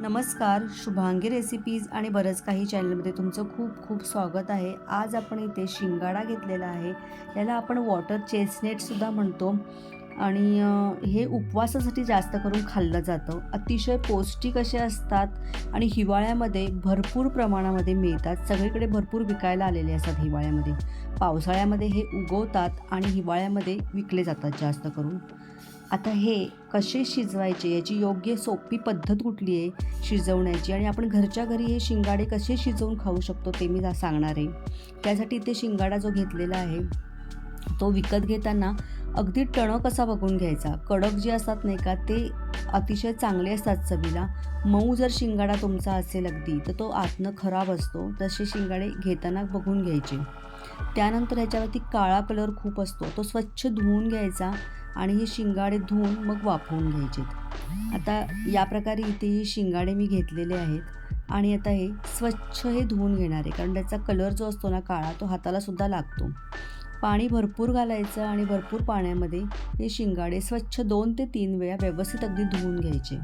नमस्कार शुभांगी रेसिपीज आणि बरंच काही चॅनलमध्ये तुमचं खूप खूप स्वागत आहे. आज आपण इथे शिंगाडा घेतलेला आहे. याला आपण वॉटर चेस्टनेटसुद्धा म्हणतो. आणि हे उपवासासाठी जास्त करून खाल्लं जातं. अतिशय पौष्टिक असे असतात आणि हिवाळ्यामध्ये भरपूर प्रमाणामध्ये मिळतात. सगळीकडे भरपूर विकायला आलेले असतात हिवाळ्यामध्ये. पावसाळ्यामध्ये हे उगवतात आणि हिवाळ्यामध्ये विकले जातात जास्त करून. आता हे कसे शिजवायचे याची योग्य सोपी पद्धत कुठली आहे शिजवण्याची? आणि आपण घरच्या घरी हे शिंगाडे कसे शिजवून खाऊ शकतो ते मी सांगणार आहे. त्यासाठी इथे शिंगाडा जो घेतलेला आहे तो विकत घेताना अगदी टणक कसा बघून घ्यायचा. कडक जे असतात नाही का ते अतिशय चांगले असतात चवीला. मऊ जर शिंगाडा तुमचा असेल अगदी तर तो आतनं खराब असतो. तसे शिंगाडे घेताना बघून घ्यायचे. त्यानंतर ह्याच्यावरती काळा कलर खूप असतो. तो स्वच्छ धुवून घ्यायचा. आणि हे शिंगाडे धुवून मग वाफवून घ्यायचे आता या प्रकारे इथे हे शिंगाडे मी घेतलेले आहेत आणि आता हे स्वच्छ हे धुवून घेणार आहे. कारण त्याचा कलर जो असतो ना काळा तो हातालासुद्धा लागतो. पाणी भरपूर घालायचं आणि भरपूर पाण्यामध्ये हे शिंगाडे स्वच्छ दोन ते तीन वेळा व्यवस्थित अगदी धुवून घ्यायचे.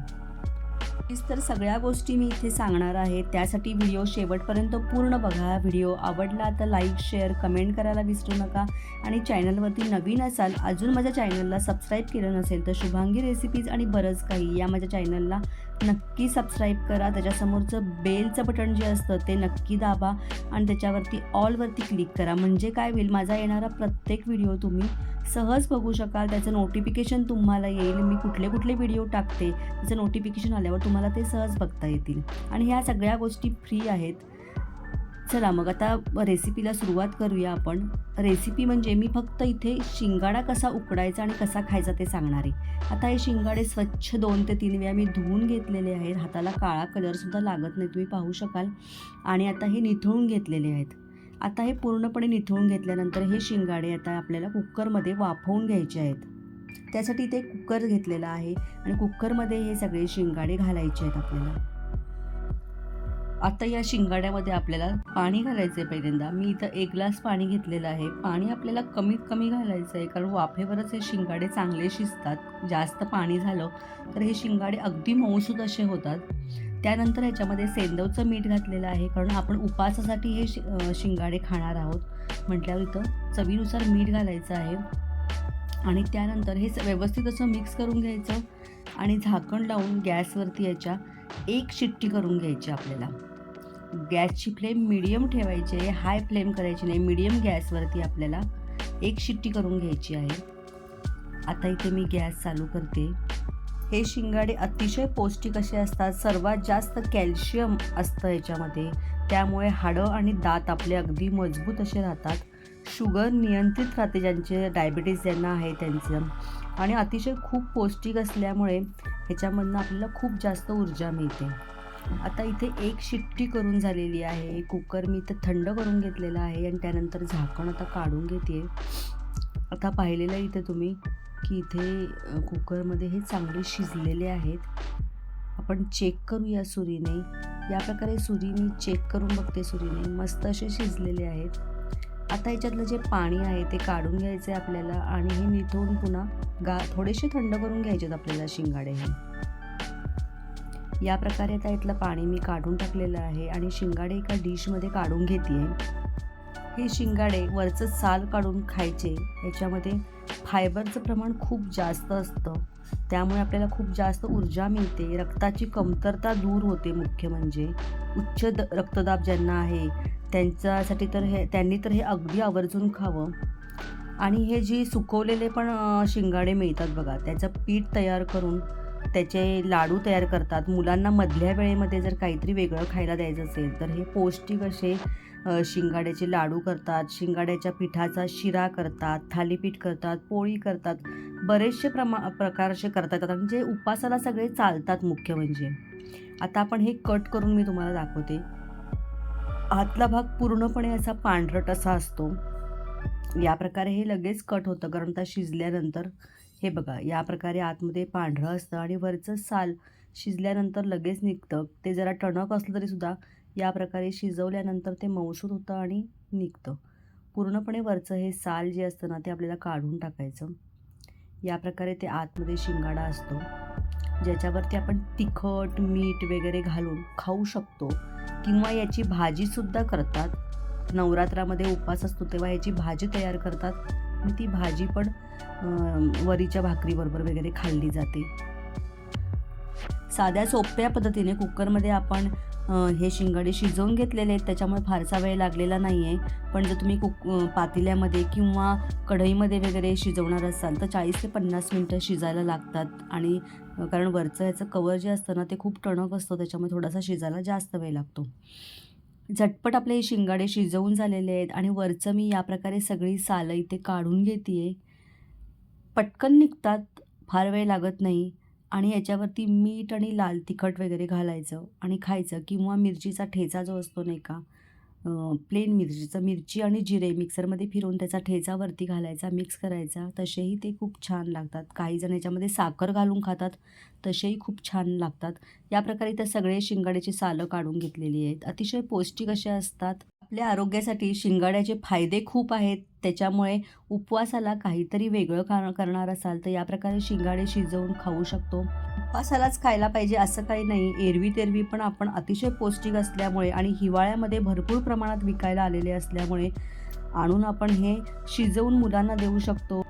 तर सगळ्या गोष्टी मी इथे सांगणार आहे. त्यासाठी व्हिडिओ शेवटपर्यंत पूर्ण बघा. व्हिडिओ आवडला तर लाईक शेअर कमेंट करायला विसरू नका. आणि चॅनलवरती नवीन असाल अजून माझ्या चॅनलला सबस्क्राईब केलं नसेल तर शुभांगी रेसिपीज आणि बरंच काही या माझ्या चॅनलला नक्की सबस्क्राईब करा. त्याच्यासमोरचं बेलचं बटन जे असतं ते नक्की दाबा. आणि त्याच्यावरती ऑलवरती क्लिक करा. म्हणजे काय होईल? माझा येणारा प्रत्येक व्हिडिओ तुम्ही सहज बघू शकाल त्याचं नोटिफिकेशन तुम्हाला येईल. मी कुठले कुठले व्हिडिओ टाकते त्याचं नोटिफिकेशन आल्यावर तुम्हाला ते सहज बघता येतील. आणि ह्या सगळ्या गोष्टी फ्री आहेत. चला मग आता रेसिपीला सुरुवात करूया आपण. रेसिपी म्हणजे मी फक्त इथे शिंगाडा कसा उकडायचा आणि कसा खायचा ते सांगणार आहे. आता हे शिंगाडे स्वच्छ दोन ते तीन वेळा मी धुवून घेतलेले आहेत. हाताला काळा कलरसुद्धा लागत नाही तुम्ही पाहू शकाल. आणि आता हे निथळून घेतलेले आहेत. आता हे पूर्णपणे निथळून घेतल्यानंतर हे शिंगाडे आता आपल्याला कुकरमध्ये वाफवून घ्यायचे आहेत. त्यासाठी ते कुकर घेतलेला आहे आणि कुकरमध्ये हे सगळे शिंगाडे घालायचे आहेत आपल्याला. आता या शिंगाड्यामध्ये आपल्याला पाणी घालायचं आहे पहिल्यांदा. मी इथं एक ग्लास पाणी घेतलेलं आहे. पाणी आपल्याला कमीत कमी घालायचं आहे कारण वाफेवरच हे शिंगाडे चांगले शिजतात. जास्त पाणी झालं तर हे शिंगाडे अगदी मऊसूद असे होतात. त्यानंतर ह्याच्यामध्ये सेंदवचं मीठ घातलेलं आहे कारण आपण उपासासाठी हे शि शिंगाडे खाणार आहोत. म्हटल्यावर इथं चवीनुसार मीठ घालायचं आहे. आणि त्यानंतर हे व्यवस्थित असं मिक्स करून घ्यायचं. आणि झाकण लावून गॅसवरती याच्या एक शिट्टी करून घ्यायची आपल्याला. गॅसची फ्लेम मिडियम ठेवायची आहे हाय फ्लेम करायची नाही मिडियम गॅसवरती आपल्याला एक शिट्टी करून घ्यायची आहे. आता इथे मी गॅस चालू करते. हे शिंगाडे अतिशय पौष्टिक असे असतात सर्वात जास्त कॅल्शियम असतं याच्यामध्ये. त्यामुळे हाडं आणि दात आपले अगदी मजबूत असे राहतात. शुगर नियंत्रित राहते ज्यांचे डायबिटीज ज्यांना आहे त्यांचं. आणि अतिशय खूप पौष्टिक असल्यामुळे ह्याच्यामधनं आपल्याला खूप जास्त ऊर्जा मिळते. आता इथे एक शिट्टी करून झालेली आहे. कुकर मी इथं थंड करून घेतलेला आहे आणि त्यानंतर झाकण आता काढून घेते आता पाहिलेलं इथे तुम्ही की इथे कुकरमध्ये हे चांगले शिजलेले आहेत. आपण चेक करूया सुरीने. या प्रकारे सुरी मी चेक करून बघते सुरीने. मस्त असे शिजलेले आहेत. आता याच्यातलं जे पाणी आहे ते काढून घ्यायचं आहे आपल्याला आणि हे निथून पुन्हा गा थोडेसे थंड करून घ्यायचे आहेत आपल्याला शिंगाडे हे. या प्रकारे आता इथलं पाणी मी काढून टाकलेलं आहे आणि शिंगाडे एका डिशमध्ये काढून घेते हे शिंगाडे वरचं साल काढून खायचे याच्यामध्ये फायबरचं प्रमाण खूप जास्त असतं. त्यामुळे आपल्याला खूप जास्त ऊर्जा मिळते. रक्ताची कमतरता दूर होते मुख्य म्हणजे. उच्च द रक्तदाब ज्यांना आहे त्यांच्यासाठी तर हे त्यांनी तर हे अगदी आवर्जून खावं. आणि हे जी सुकवलेले पण शिंगाडे मिळतात बघा त्याचं पीठ तयार करून त्याचे लाडू तयार करतात. मुलांना मधल्या वेळेमध्ये जर काहीतरी वेगळं खायला द्यायचं असेल तर हे पौष्टिक असे शिंगाड्याचे लाडू करतात. शिंगाड्याच्या पिठाचा शिरा करतात थालीपीठ करतात पोळी करतात. बरेचसे प्रमा प्रकार असे करता येतात आणि जे म्हणजे उपासाला सगळे चालतात मुख्य म्हणजे. आता आपण हे कट करून मी तुम्हाला दाखवते. आतला भाग पूर्णपणे असा पांढरट असा असतो. या प्रकारे हे लगेच कट होतं कारण त्या शिजल्यानंतर हे बघा या प्रकारे आतमध्ये पांढरं असतं आणि वरचं साल शिजल्यानंतर लगेच निघतं. ते जरा टणक असलं तरीसुद्धा या प्रकारे शिजवल्यानंतर ते मऊसूद होतं आणि निघतं. पूर्णपणे वरचं हे साल जे असतं ना ते आपल्याला काढून टाकायचं. या प्रकारे ते आतमध्ये शिंगाडा असतो ज्याच्यावरती आपण तिखट मीठ वगैरे घालून खाऊ शकतो. किंवा याची भाजीसुद्धा करतात. नवरात्रामध्ये उपवास असतो तेव्हा याची भाजी तयार करतात. आणि ती भाजी पण वरीच्या भाकरीबरोबर वगैरे खाल्ली जाते. साध्या सोप्या पद्धतीने कुकरमध्ये आपण हे शिंगाडे शिजवून घेतलेले आहेत. त्याच्यामुळे फारसा वेळ लागलेला नाही आहे पण जर तुम्ही कुक पातेल्यामध्ये किंवा कढईमध्ये वगैरे शिजवणार असाल तर चाळीस ते पन्नास मिनटं शिजायला लागतात. आणि कारण वरचं याचं कवर जे असतं ना ते खूप टणक असतं. त्याच्यामुळे थोडासा शिजायला जास्त वेळ लागतो. झटपट आपले हे शिंगाडे शिजवून झालेले आहेत. आणि वरचं मी या प्रकारे सगळी सालं इथे काढून घेते आहे पटकन निघतात फार वेळ लागत नाही आणि याच्यावरती मीठ आणि लाल तिखट वगैरे घालायचं आणि खायचं किंवा मिरचीचा ठेचा जो असतो नाही का प्लेन मिरचीचं मिरची आणि जिरे मिक्सरमध्ये फिरवून त्याचा ठेचा वरती घालायचा मिक्स करायचा. तसेही ते खूप छान लागतात. काही जण याच्यामध्ये साखर घालून खातात तसेही खूप छान लागतात. या प्रकारे त्या सगळे शिंगाड्याची सालं काढून घेतलेली आहेत. अतिशय पौष्टिक असे असतात. आपल्या आरोग्यासाठी शिंगाड्याचे फायदे खूप आहेत. त्याच्यामुळे उपवासाला काहीतरी वेगळं कारण करणार असाल तर या प्रकारे शिंगाडे शिजवून खाऊ शकतो. उपवासालाच खायला पाहिजे असं काही नाही. एरवी तेरवी पण आपण अतिशय पौष्टिक असल्यामुळे आणि हिवाळ्यामध्ये भरपूर प्रमाणात विकायला आलेले असल्यामुळे आणून आपण हे शिजवून मुलांना देऊ शकतो.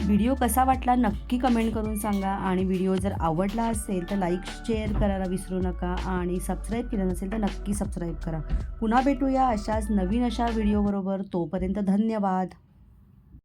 व्हिडिओ कसा वाटला नक्की कमेंट करून सांगा आणि व्हिडिओ जर आवडला असेल तर लाईक शेअर करायला विसरू नका आणि सबस्क्राईब केलं नसेल तर नक्की सबस्क्राईब करा. पुन्हा भेटूया अशाच नवीन अशा व्हिडिओबरोबर तोपर्यंत धन्यवाद.